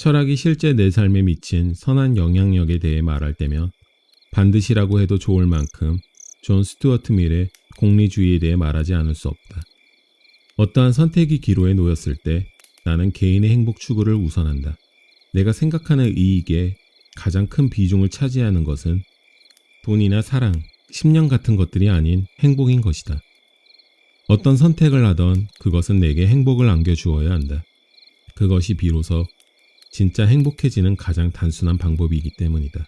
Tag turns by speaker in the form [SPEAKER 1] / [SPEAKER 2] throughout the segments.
[SPEAKER 1] 철학이 실제 내 삶에 미친 선한 영향력에 대해 말할 때면 반드시라고 해도 좋을 만큼 존 스튜어트 밀의 공리주의에 대해 말하지 않을 수 없다. 어떠한 선택이 기로에 놓였을 때 나는 개인의 행복 추구를 우선한다. 내가 생각하는 이익에 가장 큰 비중을 차지하는 것은 돈이나 사랑, 심령 같은 것들이 아닌 행복인 것이다. 어떤 선택을 하던 그것은 내게 행복을 안겨주어야 한다. 그것이 비로소 진짜 행복해지는 가장 단순한 방법이기 때문이다.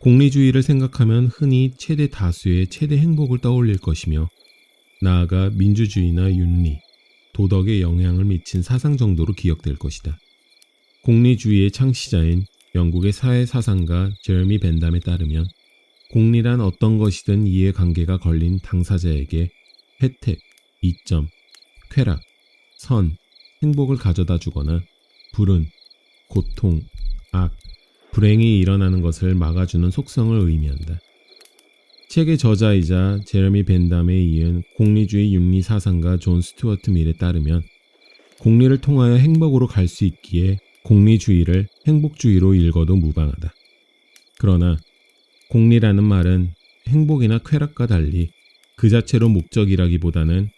[SPEAKER 1] 공리주의를 생각하면 흔히 최대 다수의 최대 행복을 떠올릴 것이며 나아가 민주주의나 윤리, 도덕에 영향을 미친 사상 정도로 기억될 것이다. 공리주의의 창시자인 영국의 사회사상가 제르미 벤담에 따르면 공리란 어떤 것이든 이해관계가 걸린 당사자에게 혜택, 이점, 쾌락, 선, 행복을 가져다 주거나 불운, 고통, 악, 불행이 일어나는 것을 막아주는 속성을 의미한다. 책의 저자이자 제레미 벤담에 이은 공리주의 윤리 사상가 존 스튜어트 밀에 따르면 공리를 통하여 행복으로 갈 수 있기에 공리주의를 행복주의로 읽어도 무방하다. 그러나 공리라는 말은 행복이나 쾌락과 달리 그 자체로 목적이라기보다는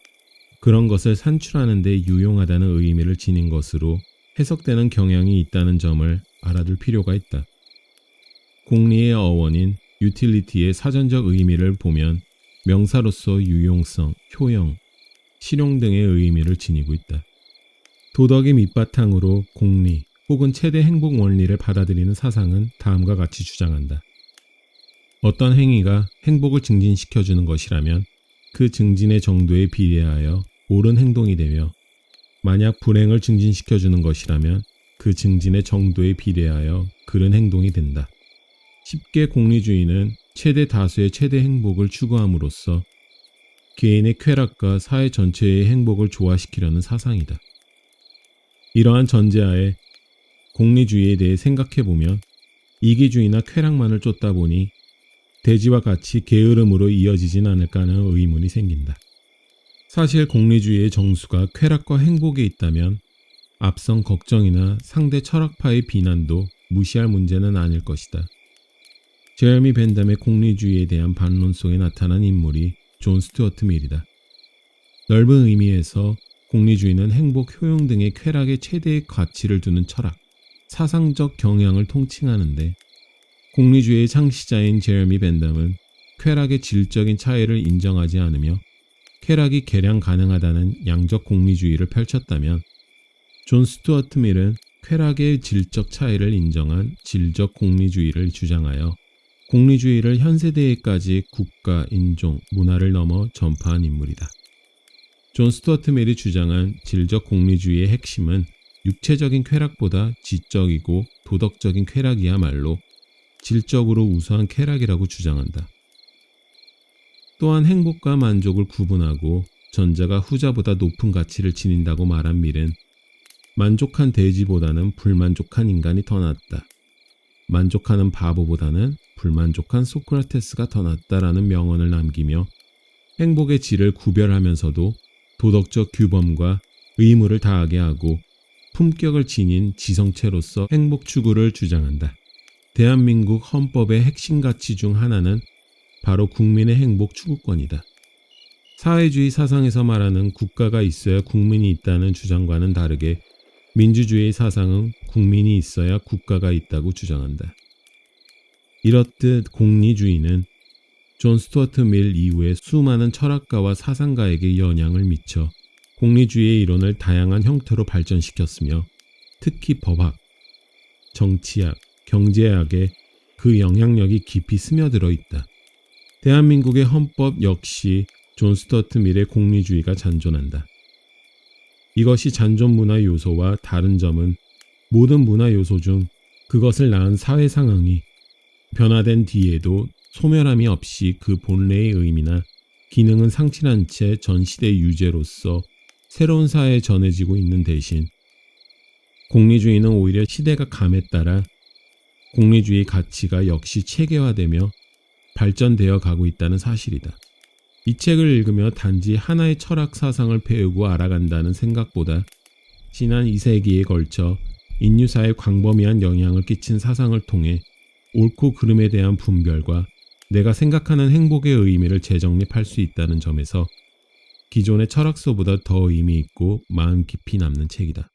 [SPEAKER 1] 그런 것을 산출하는 데 유용하다는 의미를 지닌 것으로 해석되는 경향이 있다는 점을 알아둘 필요가 있다. 공리의 어원인 유틸리티의 사전적 의미를 보면 명사로서 유용성, 효용, 실용 등의 의미를 지니고 있다. 도덕의 밑바탕으로 공리 혹은 최대 행복 원리를 받아들이는 사상은 다음과 같이 주장한다. 어떤 행위가 행복을 증진시켜주는 것이라면 그 증진의 정도에 비례하여 옳은 행동이 되며 만약 불행을 증진시켜 주는 것이라면 그 증진의 정도에 비례하여 그른 행동이 된다. 쉽게 공리주의는 최대 다수의 최대 행복을 추구함으로써 개인의 쾌락과 사회 전체의 행복을 조화시키려는 사상이다. 이러한 전제하에 공리주의에 대해 생각해 보면 이기주의나 쾌락만을 쫓다 보니 대지와 같이 게으름으로 이어지진 않을까 하는 의문이 생긴다. 사실 공리주의의 정수가 쾌락과 행복에 있다면 앞선 걱정이나 상대 철학파의 비난도 무시할 문제는 아닐 것이다. 제어미 벤담의 공리주의에 대한 반론 속에 나타난 인물이 존 스튜어트 밀이다. 넓은 의미에서 공리주의는 행복, 효용 등의 쾌락의 최대의 가치를 두는 철학, 사상적 경향을 통칭하는데 공리주의의 창시자인 제어미 벤담은 쾌락의 질적인 차이를 인정하지 않으며 쾌락이 개량 가능하다는 양적 공리주의를 펼쳤다면 존 스튜어트 밀은 쾌락의 질적 차이를 인정한 질적 공리주의를 주장하여 공리주의를 현세대에까지 국가, 인종, 문화를 넘어 전파한 인물이다. 존 스튜어트 밀이 주장한 질적 공리주의의 핵심은 육체적인 쾌락보다 지적이고 도덕적인 쾌락이야말로 질적으로 우수한 쾌락이라고 주장한다. 또한 행복과 만족을 구분하고 전자가 후자보다 높은 가치를 지닌다고 말한 밀은 만족한 돼지보다는 불만족한 인간이 더 낫다. 만족하는 바보보다는 불만족한 소크라테스가 더 낫다라는 명언을 남기며 행복의 질을 구별하면서도 도덕적 규범과 의무를 다하게 하고 품격을 지닌 지성체로서 행복 추구를 주장한다. 대한민국 헌법의 핵심 가치 중 하나는 바로 국민의 행복 추구권이다. 사회주의 사상에서 말하는 국가가 있어야 국민이 있다는 주장과는 다르게 민주주의 사상은 국민이 있어야 국가가 있다고 주장한다. 이렇듯 공리주의는 존 스튜어트 밀 이후에 수많은 철학가와 사상가에게 영향을 미쳐 공리주의의 이론을 다양한 형태로 발전시켰으며 특히 법학, 정치학, 경제학에 그 영향력이 깊이 스며들어 있다. 대한민국의 헌법 역시 존 스튜어트 밀의 공리주의가 잔존한다. 이것이 잔존 문화 요소와 다른 점은 모든 문화 요소 중 그것을 낳은 사회 상황이 변화된 뒤에도 소멸함이 없이 그 본래의 의미나 기능은 상실한 채 전 시대 유죄로서 새로운 사회에 전해지고 있는 대신 공리주의는 오히려 시대가 감에 따라 공리주의 가치가 역시 체계화되며 발전되어 가고 있다는 사실이다. 이 책을 읽으며 단지 하나의 철학 사상을 배우고 알아간다는 생각보다 지난 2세기에 걸쳐 인류사에 광범위한 영향을 끼친 사상을 통해 옳고 그름에 대한 분별과 내가 생각하는 행복의 의미를 재정립할 수 있다는 점에서 기존의 철학서보다 더 의미 있고 마음 깊이 남는 책이다.